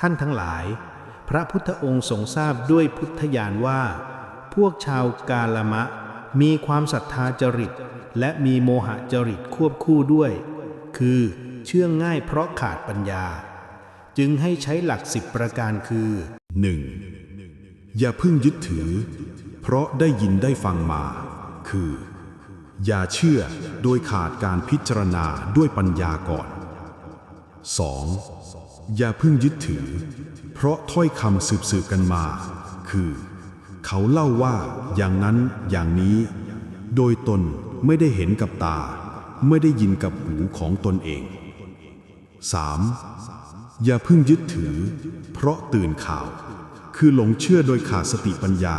ท่านทั้งหลาย พระพุทธองค์ทรงทราบด้วยพุทธญาณว่า พวกชาวกาลมะ มีความศรัทธาจริต และมีโมหะจริตควบคู่ด้วย คือเชื่องง่ายเพราะขาดปัญญา จึงให้ใช้หลักสิบประการคือหนึ่งอย่าพิ่งยึดถือ เพราะได้ยินได้ฟังมา คือ อย่าเชื่อโดยขาดการพิจารณาด้วยปัญญาก่อน 2. อย่าเพิ่งยึดถือ เพราะถ้อยคำสืบๆกันมา คือ เขาเล่าว่าอย่างนั้นอย่างนี้ โดยตนไม่ได้เห็นกับตา ไม่ได้ยินกับหูของตนเอง 3. อย่าเพิ่งยึดถือ เพราะตื่นข่าว คือหลงเชื่อโดยขาดสติปัญญา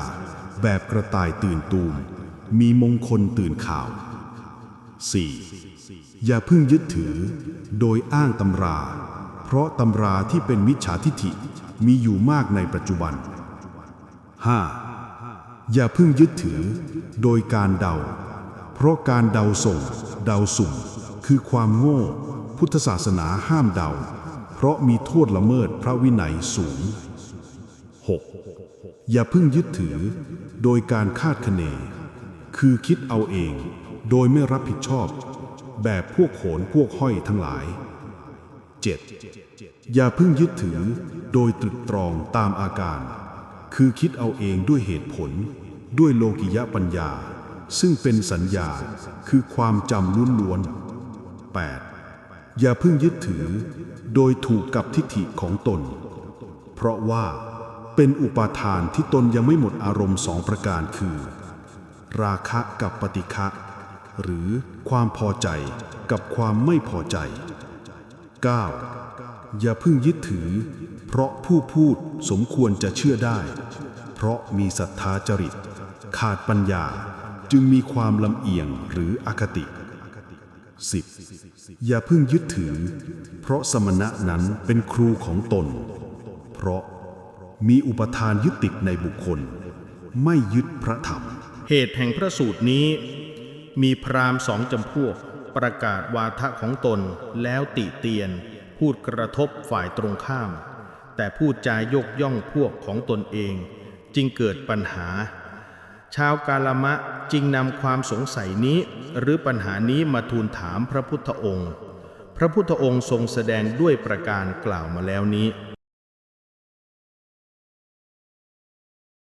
แบบกระต่ายตื่นตูมมีมงคลตื่นข่าว 4. อย่าพิ่งยึดถือ โดยอ้างตำรา เพราะตำราที่เป็นมิจฉาทิฐิมีอยู่มากในปัจจุบัน 5. อย่าพิ่งยึดถือ โดยการเดา เพราะการเดาส่ง เดาสุ่ม คือความโง่ พุทธศาสนาห้ามเดา เพราะมีโทษละเมิดพระวินัยสูง 6. อย่าพิ่งยึดถือ โดยการคาดคะเน คือคิดเอาเอง โดยไม่รับผิดชอบ แบบพวกโขนพวกห้อยทั้งหลาย 7. อย่าเพิ่งยึดถือโดยตรึกตรองตามอาการ คือคิดเอาเองด้วยเหตุผล ด้วยโลกิยะปัญญา ซึ่งเป็นสัญญาคือความจำล้วนๆ 8. อย่าเพิ่งยึดถือ โดยถูกกับทิฏฐิของตน เพราะว่าเป็นอุปาทานที่ตนยังไม่หมดอารมณ์สองประการคือ ราคะกับปฏิฆะ หรือความพอใจกับความไม่พอใจ 9. อย่าพิ่งยึดถือ เพราะผู้พูดสมควรจะเชื่อได้ เพราะมีศรัทธาจริต ขาดปัญญาจึงมีความลำเอียงหรืออคติ 10. อย่าพิ่งยึดถือ เพราะสมณะนั้นเป็นครูของตน เพราะมีอุปทานยึดติดในบุคคล ไม่ยึดพระธรรม เหตุแห่งพระสูตรนี้ มีพราหมณ์สองจำพวก ประกาศวาทะของตนแล้วติเตียน พูดกระทบฝ่ายตรงข้าม แต่พูดจายกย่องพวกของตนเอง จึงเกิดปัญหา ชาวกาลมะจึงนำความสงสัยนี้ หรือปัญหานี้มาทูลถามพระพุทธองค์ พระพุทธองค์ทรงแสดงด้วยประการกล่าวมาแล้วนี้